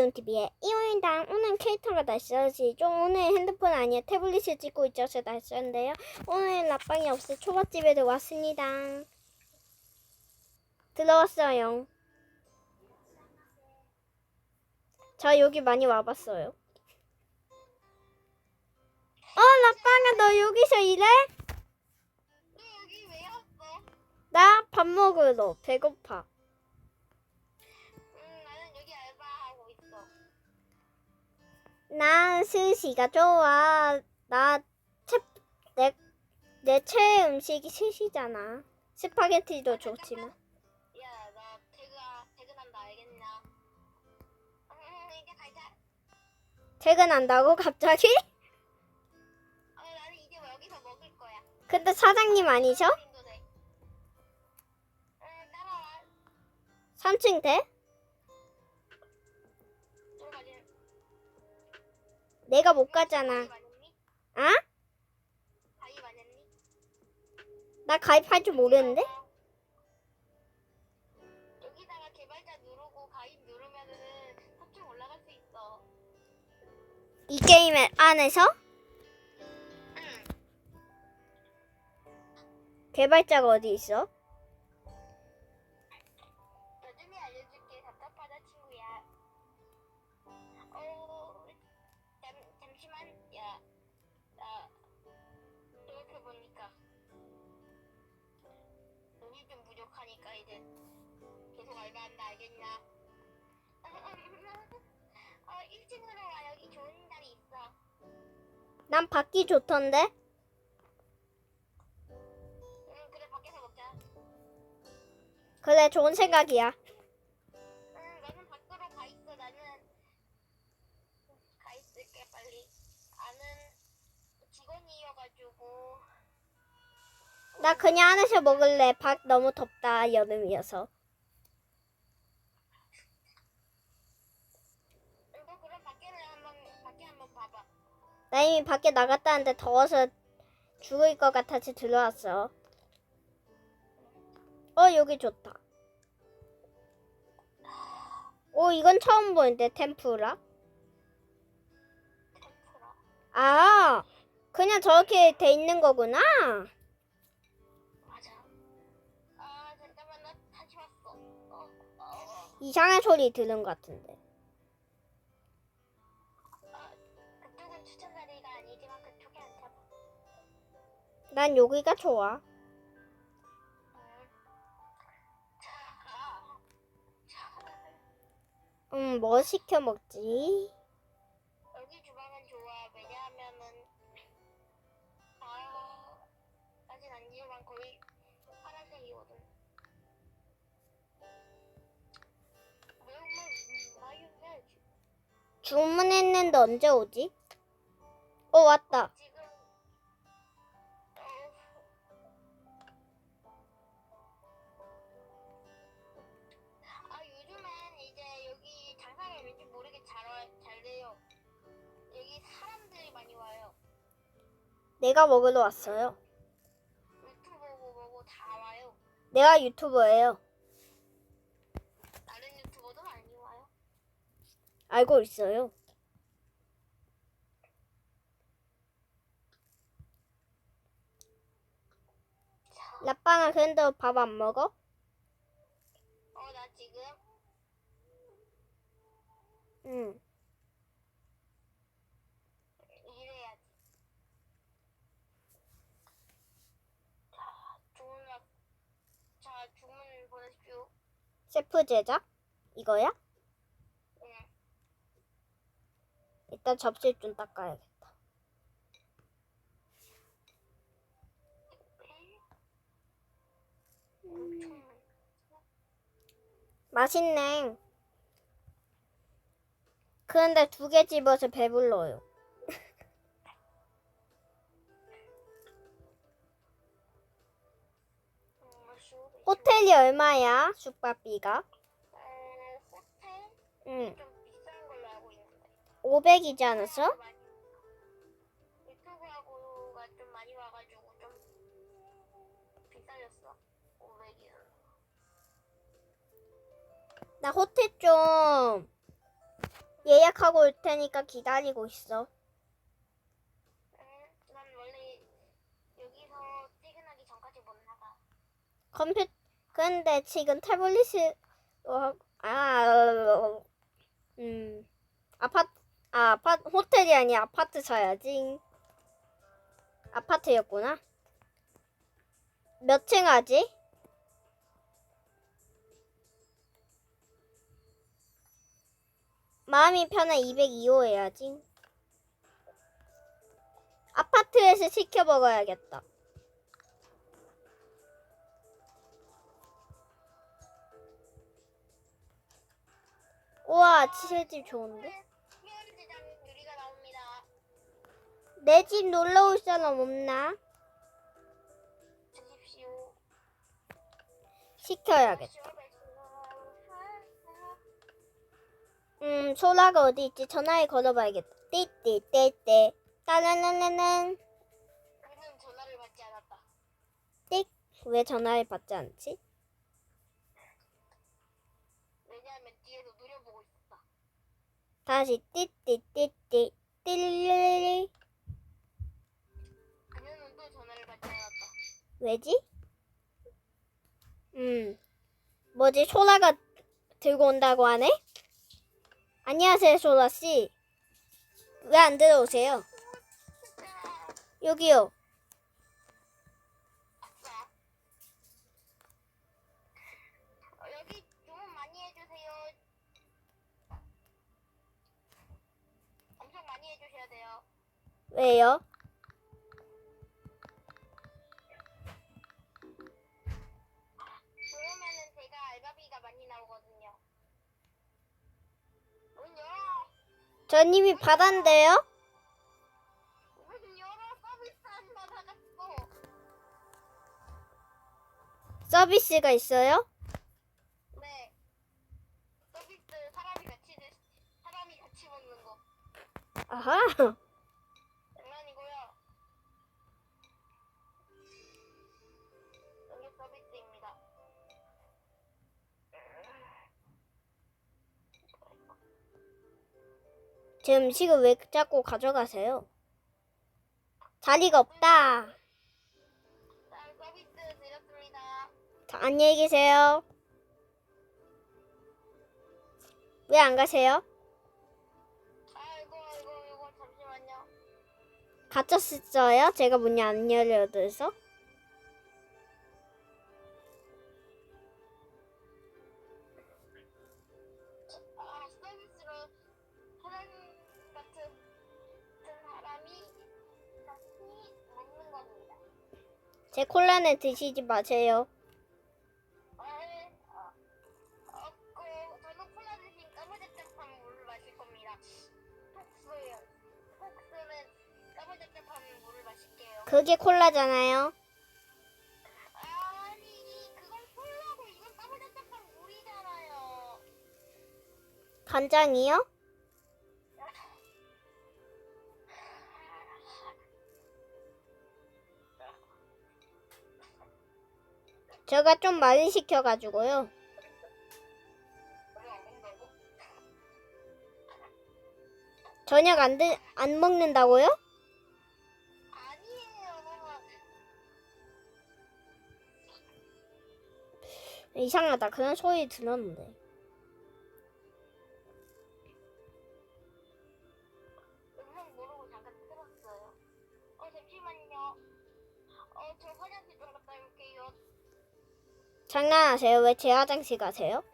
이온TV의 이온이다. 오늘 캐릭터가 낯설지죠. 오늘 핸드폰 아니야 태블릿을 찍고 있어서 낯설는데요. 오늘 라빵이 없어 초밥집에 들어왔습니다. 들어왔어요. 저 여기 많이 와봤어요. 어, 라빵아 너 여기서 일해? 너 여기 왜 왔어? 나밥 먹으러 배고파. 난 스시가 좋아. 나 채, 내, 내 최애 음식이 스시잖아. 스파게티도 좋지만. 야, 나 퇴근, 퇴근한다, 알겠냐? 응, 이제 가자. 퇴근한다고 갑자기? 어, 나는 이제 여기서 먹을 거야. 근데 사장님 아니셔? 응, 따라와. 3층 돼? 내가 못 가잖아. 아? 나 가입할 줄 모르는데? 여기다가 개발자 누르고 가입 누르면은 3층 올라갈 수 있어. 이 게임 안에서? 응. 개발자가 어디 있어? 알바한다 알겠냐? 어, 1층으로 와. 여기 좋은 자리 있어. 난 받기 좋던데? 응, 그래 밖에서 먹자. 그래, 좋은 생각이야. 응, 나는 밖으로 가 있어. 나는 가 있을게 빨리. 아는 직원이어가지고. 나 그냥 안에서 먹을래. 밖 너무 덥다, 여름이어서. 나 이미 밖에 나갔다는데 더워서 죽을 것 같아서 들어왔어. 어, 여기 좋다. 오, 이건 처음 보는데. 템프라. 아, 그냥 저렇게 돼 있는 거구나. 아 왔어. 어, 어, 이상한 소리 들은 것 같은데. 난 여기가 좋아. 음, 뭐 시켜 먹지? 여기 주방은 좋아. 왜냐하면은 아 아직 안 지우만 거의 파란색이거든. 매운맛 마요 해야지. 주문했는데 언제 오지? 어, 왔다. 내가 먹으러 왔어요. 유튜브 보고 보고 다 와요. 내가 유튜버예요. 다른 유튜버도 많이 와요. 알고 있어요. 라빵아, 근데 밥 안 먹어? 어 나 지금 응. 일해야지. 자 주문 왔- 자 주문 보내십시오. 셰프 제작? 이거야? 응. 일단 접시 좀 닦아야겠다. 엄청 맛있네. 그런데 두 개 집어서 배불러요. 호텔이 얼마야? 숙박비가? 어, 호텔 응. 좀 비싼 걸로 알고 있는데. 500이지 않았어? 많이- 유튜브하고가 좀 많이 와가지고 좀 비싸졌어. 500이야. 나 호텔 좀 예약하고 올 테니까 기다리고 있어. 응, 난 원래 여기서 퇴근하기 전까지 못 나가. 컴퓨 근데 지금 태블릿이 어, 아, 음, 아파트, 아, 아파트, 호텔이 아니 아파트 사야지. 아파트였구나. 몇 층 하지? 마음이 편한 202호 해야지. 아파트에서 시켜 먹어야겠다. 우와, 치즈집 좋은데? 내 집 놀러 올 사람 없나? 시켜야겠다. 음, 소라가 어디 있지? 전화해 걸어봐야겠다. 띠띠띠띠. 따라라라란. 그는 전화를 받지 않았다. 띡. 왜 전화를 받지 않지? 왜냐하면 뒤에서 노려보고 있었다. 다시 띠띠띠띠. 띠리리리. 그녀는 또 전화를 않았다. 왜지? 음. 뭐지? 소라가 들고 온다고 하네? 안녕하세요, 소라씨. 왜 안 들어오세요? 여기요. 왜요? 그러면은 제가 알바비가 많이 나오거든요. 문 열어. 전 이미 받았는데요? 문 열어. 서비스 안 받아갔어. 서비스가 있어요? 네. 서비스 사람이 같이 드, 사람이 같이 먹는 거. 아하. 제 음식을 왜 자꾸 가져가세요? 자리가 없다. 자, 안녕히 계세요. 왜 안 가세요? 아이고, 아이고, 이거 잠시만요. 갇혔어요? 제가 문이 안 열려서? 잡잡한 물을 마실게요. 그게 콜라잖아요. 아니, 그건 콜라고 이건 까무잡잡한 물이잖아요. 간장이요? 제가 좀 많이 시켜가지고요. 저녁 안, 드, 안 먹는다고요? 이상하다. 그런 소리 들었는데. 장난하세요? 왜 제 화장실 가세요?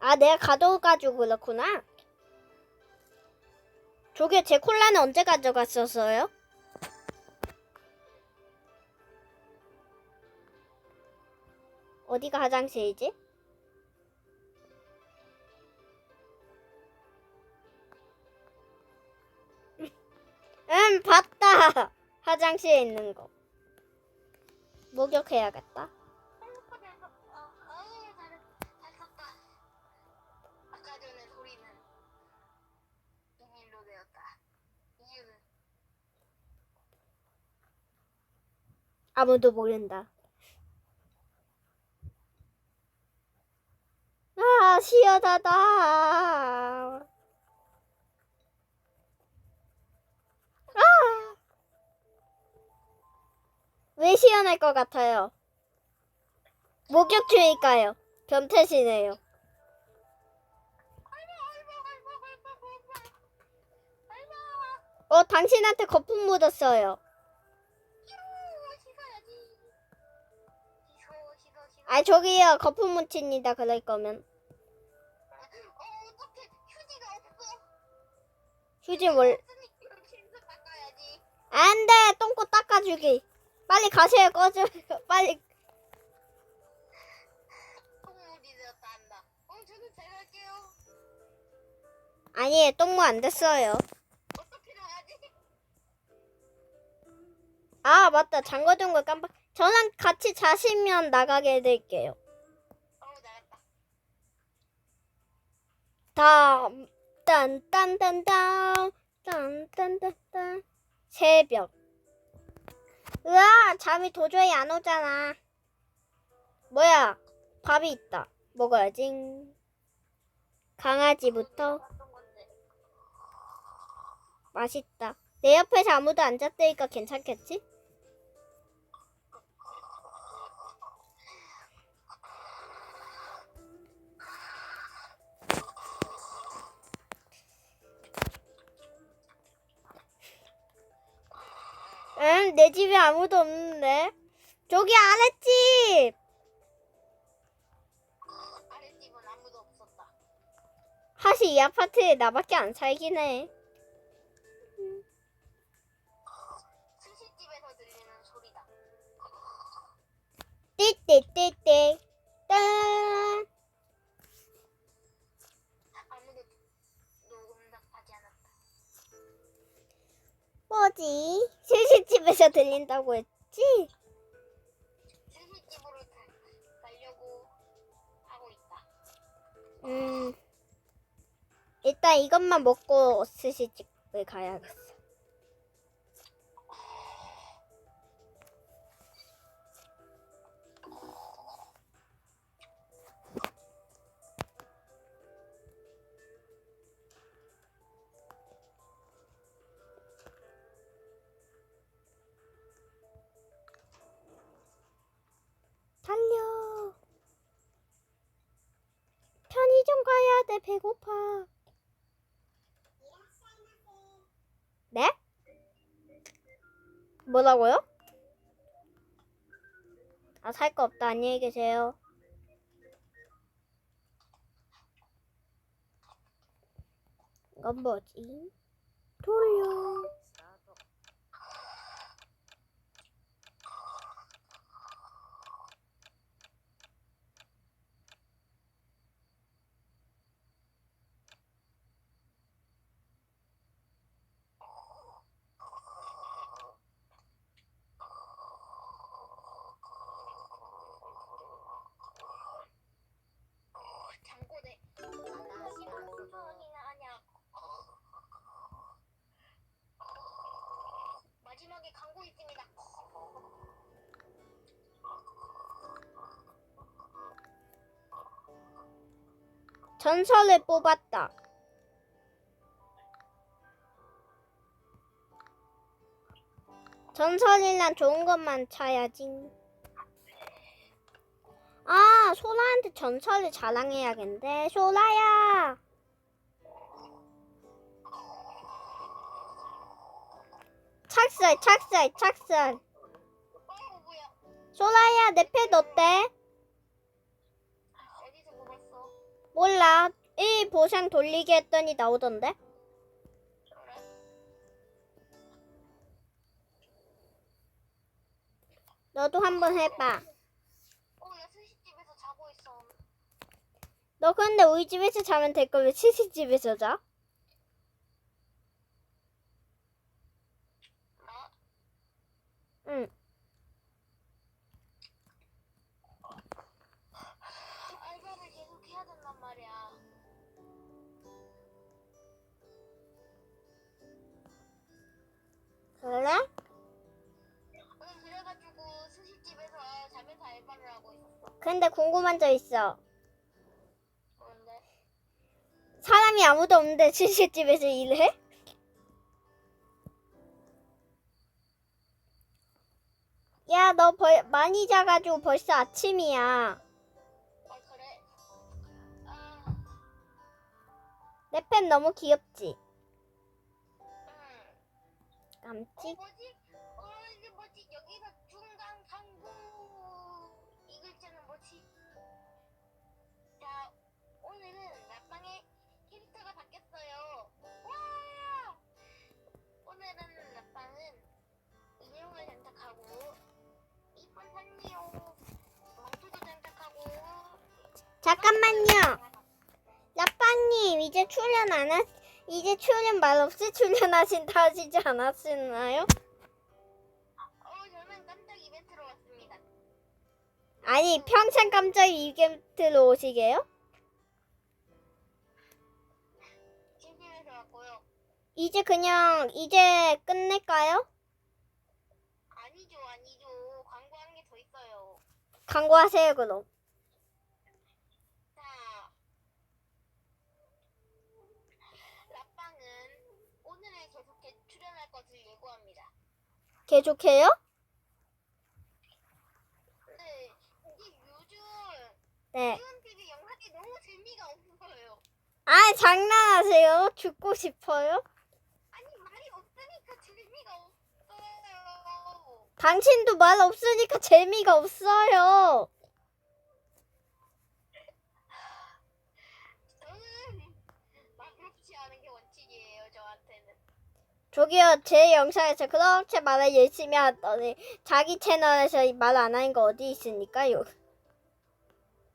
아, 내가 가져가지고 그렇구나. 저게 제 콜라는 언제 가져갔었어요? 어디가 화장실이지? 응, 봤다. 화장실에 있는 거. 목욕해야겠다. 아무도 모른다. 아, 시원하다. 왜 시연할 것 같아요? 목욕주의가요. 변태시네요. 어, 당신한테 거품 묻었어요. 아, 저기요. 거품 묻힙니다. 그럴 거면. 휴지 몰. 안 돼! 똥꼬 닦아주기. 빨리 가세요 꺼져. 빨리. 아니에요 아니 똥무 안 됐어요. 아 맞다. 잠궈둔 걸 깜빡. 저랑 같이 자시면 나가게 해드릴게요. 다 다딴딴딴딴딴딴딴. 새벽. 으아, 잠이 도저히 안 오잖아. 뭐야, 밥이 있다. 먹어야지. 강아지부터 맛있다. 내 옆에서 아무도 안 잤으니까 괜찮겠지? 응, 내 집에 아무도 없는데. 저기 아랫집! 아랫집은 아무도 없었다 사실 이 아파트에 나밖에 안 살긴 해. 스시집에서 들리는 소리다 띠띠띠띠. 딴. 뭐지? 스시집에서 들린다고 했지? 스시집으로 가, 가려고 하고 있다 음. 일단 이것만 먹고 스시집을 가야겠어. 가야 돼. 배고파. 네? 뭐라고요? 아, 살 거 없다. 안녕히 계세요. 이건 뭐지? 돌려. 전설을 뽑았다. 전설이란 좋은 것만 차야지. 아, 소라한테 전설을 자랑해야겠는데. 소라야! 착살, 착살, 착살. 소라야, 내 펫 어때? 몰라. 1 보상 돌리게 했더니 나오던데? 너도 한번 해봐. 스시집에서 너 근데 우리 집에서 자면 될 거면 치시 집에서 자? 나 응. 그래? 응 그래가지고 스시집에서 자면서 알바를 하고 있었어 근데 궁금한 점 있어. 그런데 사람이 아무도 없는데 치즈집에서 일해? 야, 너 벌, 많이 자가지고 벌써 아침이야. 어 그래? 아, 내펜 너무 귀엽지? 음. 깜찍. 어 뭐지? 어 이게 뭐지? 여기서 중간 강구 이 글자는 뭐지? 자 오늘은 라빵의 캐릭터가 바뀌었어요. 와! 오늘은 라빵은 인형을 장착하고 이쁜 산리오 망토도 장착하고 잠깐만요. 라빵님, 이제 출연 안 하, 이제 출연 말 없이 출연하신다 하시지 않았었나요? 어 저는 깜짝 이벤트로 왔습니다. 아니, 평생 깜짝 이벤트로 오시게요? 심심해서 왔고요. 이제 그냥, 이제 끝낼까요? 아니죠 아니죠 광고한 게 더 있어요. 광고하세요, 그럼. 자, 라빵은 오늘에 계속해 출연할 것을 예고합니다. 계속해요? 근데 이게 요즘 네. 이런 TV 영상이 너무 재미가 없어요. 아, 장난하세요? 죽고 싶어요? 아니 말이 없으니까 재미가 없어요. 당신도 말 없으니까 재미가 없어요. 저는 말없이 하는 게 원칙이에요 저한테는. 저기요, 제 영상에서 그렇게 말을 열심히 하더니 자기 채널에서 말 안 하는 거 어디 있습니까 요?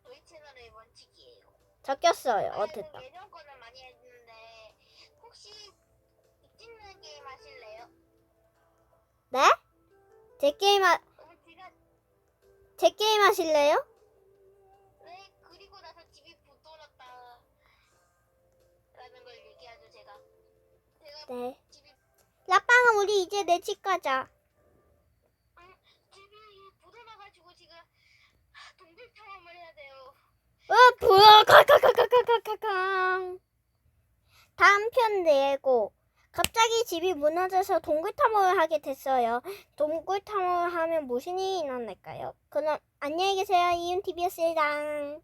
저희 채널의 원칙이에요. 적겼어요, 아니, 어쨌든. 예전 거는 많이 했는데 혹시 찍는 게임 하실래요? 네? 제 게임, 하, 어, 제가 제 게임 하실래요? 네 그리고 나서 집이 부도났다 라는 걸 얘기하죠 제가 제가 네. 라빵아, 우리 이제 내 집 가자. 어, 부어, 카카카카카카카. 다음 편 내고 갑자기 집이 무너져서 동굴 탐험을 하게 됐어요. 동굴 탐험을 하면 무슨 일이 일어날까요? 그럼 안녕히 계세요. 이윤TV였습니다.